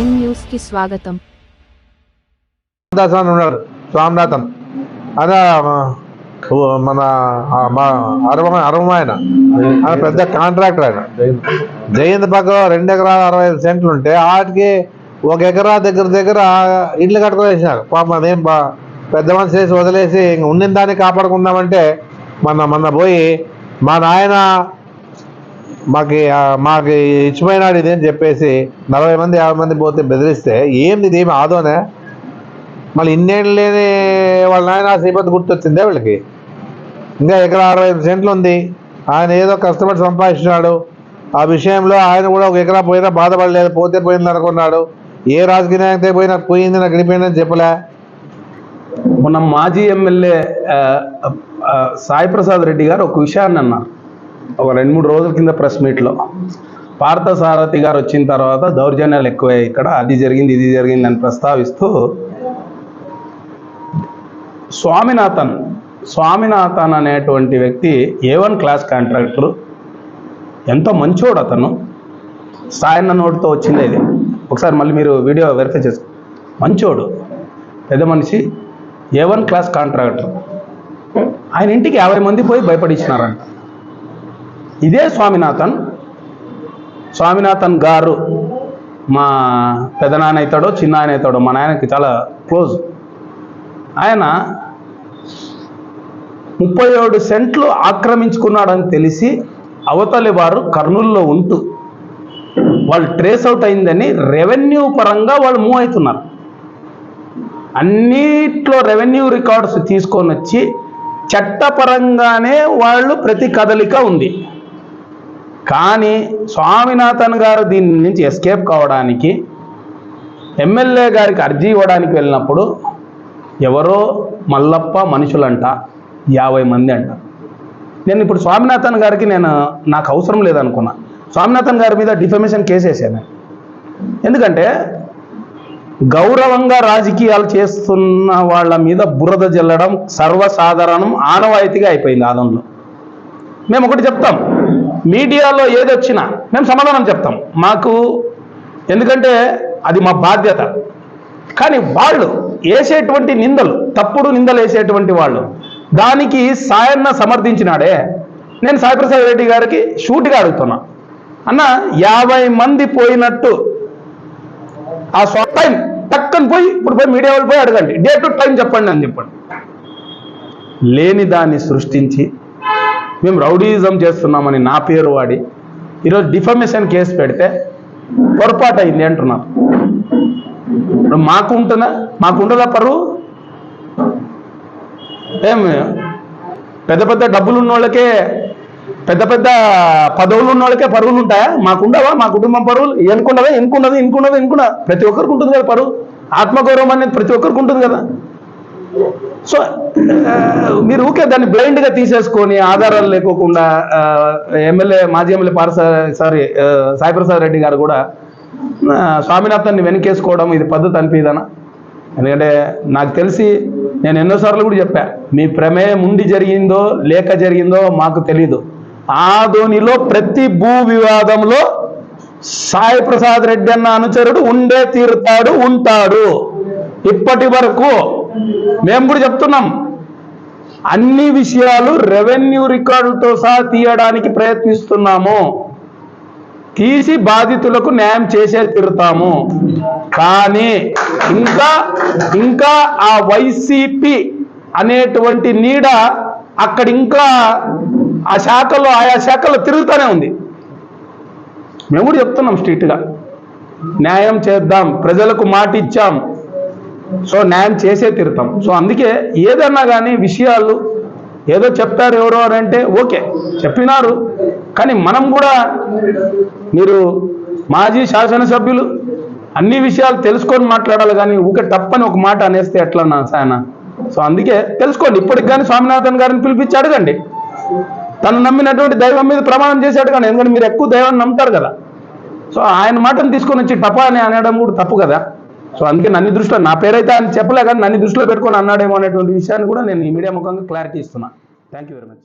Prime న్యూస్కి స్వాగతం. రామదాస్ స్వామినాథన్ అదే మన మా అరవ అరవం ఆయన. ఆయన పెద్ద కాంట్రాక్టర్ ఆయన. జయంత్ పక్కన రెండు ఎకరాల అరవై ఐదు సెంట్లు ఉంటే వాటికి ఒక ఎకరా దగ్గర దగ్గర ఇల్లు కట్టుకునేసినారు. పాపం అదేం బా పెద్ద మనిషి చేసి వదిలేసి ఉండిన దాన్ని కాపాడుకుందామంటే మన మొన్న పోయి మా నాయన మాకు మాకు మాకి ఇచ్చిపోయినాడు ఇదేం చెప్పేసి నలభై మంది యాభై మంది పోతే బెదిరిస్తే ఏంది ఇదేమి ఆదోనే? మళ్ళీ ఇన్నేళ్ళు లేని వాళ్ళ నాయన శ్రీపతి గుర్తొచ్చిందే వీళ్ళకి. ఇంకా ఎకరా అరవై ఐదు సెంట్లు ఉంది. ఆయన ఏదో కష్టపడి సంపాదించినాడు. ఆ విషయంలో ఆయన కూడా ఒక ఎకరా పోయినా బాధపడలేదు. పోతే పోయింది అనుకున్నాడు. ఏ రాజకీయ నాయకుడితో పోయినా పోయింది నాకు గడిపోయిందని చెప్పలే. మొన్న మాజీ ఎమ్మెల్యే సాయిప్రసాద్ సాయి ప్రసాద్ రెడ్డి గారు ఒక విషయాన్ని అన్నారు. ఒక రెండు మూడు రోజుల కింద ప్రెస్ మీట్లో పార్థసారథి గారు వచ్చిన తర్వాత దౌర్జన్యాలు ఎక్కువయ్యాయి ఇక్కడ. అది జరిగింది ఇది జరిగింది అని ప్రస్తావిస్తూ స్వామినాథన్ స్వామినాథన్ అనేటువంటి వ్యక్తి ఏ వన్ క్లాస్ కాంట్రాక్టరు ఎంతో మంచోడు అతను. సాయన్న నోటితో వచ్చింది ఇది. ఒకసారి మళ్ళీ మీరు వీడియో వెరిఫై చేసుకో. మంచోడు పెద్ద మనిషి ఏ వన్ క్లాస్ కాంట్రాక్టర్ ఆయన ఇంటికి యాభై మంది పోయి భయపడించినారంట ఇదే స్వామినాథన్. స్వామినాథన్ గారు మా పెదనాన్న అవుతాడో చిన్న ఆయన అవుతాడో మా నాయనకి చాలా క్లోజ్. ఆయన ముప్పై ఏడు సెంట్లు ఆక్రమించుకున్నాడని తెలిసి అవతలి వారు కర్నూలులో ఉంటూ వాళ్ళు ట్రేస్ అవుట్ అయిందని రెవెన్యూ పరంగా వాళ్ళు మూవ్ అవుతున్నారు. అన్నిట్లో రెవెన్యూ రికార్డ్స్ తీసుకొని వచ్చి చట్టపరంగానే వాళ్ళు ప్రతి కదలిక ఉంది. కానీ స్వామినాథన్ గారు దీని నుంచి ఎస్కేప్ కావడానికి ఎమ్మెల్యే గారికి అర్జీ ఇవ్వడానికి వెళ్ళినప్పుడు ఎవరో మల్లప్ప మనుషులంట యాభై మంది అంట. నేను ఇప్పుడు స్వామినాథన్ గారికి నేను నాకు అవసరం లేదనుకున్నా. స్వామినాథన్ గారి మీద డిఫమేషన్ కేసు వేసాను ఎందుకంటే గౌరవంగా రాజకీయాలు చేస్తున్న వాళ్ళ మీద బురద జల్లడం సర్వసాధారణం ఆనవాయితీగా అయిపోయింది ఆదంలో. మేము ఒకటి చెప్తాం. మీడియాలో ఏది వచ్చినా మేము సమాధానం చెప్తాం. మాకు ఎందుకంటే అది మా బాధ్యత. కానీ వాళ్ళు వేసేటువంటి నిందలు తప్పుడు నిందలు వేసేటువంటి వాళ్ళు దానికి సాయన్న సమర్థించినాడే. నేను సాయిప్రసాద్ రెడ్డి గారికి షూట్గా అడుగుతున్నా. అన్న యాభై మంది పోయినట్టు ఆ స్వ టైం టక్కని పోయి ఇప్పుడు పోయి మీడియా వాళ్ళు పోయి అడగండి. డే టు టైం చెప్పండి అని చెప్పండి. లేని దాన్ని సృష్టించి మేము రౌడీయిజం చేస్తున్నామని నా పేరు వాడి ఈరోజు డిఫమేషన్ కేసు పెడితే పొరపాటు అయింది అంటున్నారు. మాకు ఉంటుందా మాకు ఉండదా పరువు? ఏం పెద్ద పెద్ద డబ్బులు ఉన్నోళ్ళకే పెద్ద పెద్ద పదవులు ఉన్నోళ్ళకే పరువులు ఉంటాయా మాకు ఉండవా మా కుటుంబం పరువులు? ఎనుకున్నదా ఎనుకున్నది ఎనుకున్నది ఎనుకున్న ప్రతి ఒక్కరికి ఉంటుంది కదా పరువు. ఆత్మగౌరవం అనేది ప్రతి ఒక్కరికి ఉంటుంది కదా. సో uh, మీరు ఊకే దాన్ని బ్లైండ్గా తీసేసుకొని ఆధారాలు లేకోకుండా uh, ఎమ్మెల్యే మాజీ ఎమ్మెల్యే పారస సారీ uh, సాయిప్రసాద్ రెడ్డి గారు కూడా స్వామినాథాన్ని స్వామినాథన్ని వెనకేసుకోవడం ఇది పద్ధతి అనిపిదనా ఎందుకంటే నాకు తెలిసి నేను ఎన్నోసార్లు కూడా చెప్పా మీ ప్రమేయం ఉండి జరిగిందో లేక జరిగిందో మాకు తెలీదు. ఆదోనిలో ప్రతి భూ వివాదంలో సాయి ప్రసాద్ రెడ్డి అన్న అనుచరుడు ఉండే తీరుతాడు ఉంటాడు. ఇప్పటి వరకు మేము కూడా చెప్తున్నాం. అన్ని విషయాలు రెవెన్యూ రికార్డులతో సహా తీయడానికి ప్రయత్నిస్తున్నాము. తీసి బాధితులకు న్యాయం చేసే తిరుతాము కానీ ఇంకా ఇంకా ఆ వైసీపీ అనేటువంటి నీడ అక్కడ ఇంకా ఆ శాఖలో ఆయా శాఖలో తిరుగుతూనే ఉంది. మేము కూడా చెప్తున్నాం స్ట్రీట్గా. న్యాయం చేద్దాం. ప్రజలకు మాట ఇచ్చాం సో న్యాయం చేసే తీరుతాం సో అందుకే ఏదన్నా కానీ విషయాలు ఏదో చెప్తారు ఎవరో అని అంటే ఓకే చెప్పినారు. కానీ మనం కూడా మీరు మాజీ శాసనసభ్యులు అన్ని విషయాలు తెలుసుకొని మాట్లాడాలి కానీ ఊకే తప్పని ఒక మాట అనేస్తే ఎట్లా సాయన? సో అందుకే తెలుసుకోండి. ఇప్పటికి కానీ స్వామినాథన్ గారిని పిలిపించి అడగండి. తను నమ్మినటువంటి దైవం మీద ప్రమాణం చేసి అడగండి ఎందుకంటే మీరు ఎక్కువ దైవాన్ని నమ్ముతారు కదా. సో ఆయన మాటను తీసుకొని వచ్చి టపా అని అనడం కూడా తప్పు కదా. సో అందుకే నన్ను దృష్టిలో నా పేరైతే ఆయన చెప్పలే కానీ నన్ను దృష్టిలో పెట్టుకొని అన్నాడేమో అనేటువంటి విషయాన్ని కూడా నేను ఈ మీడియా ముఖంగా క్లారిటీ ఇస్తున్నా. Thank you very much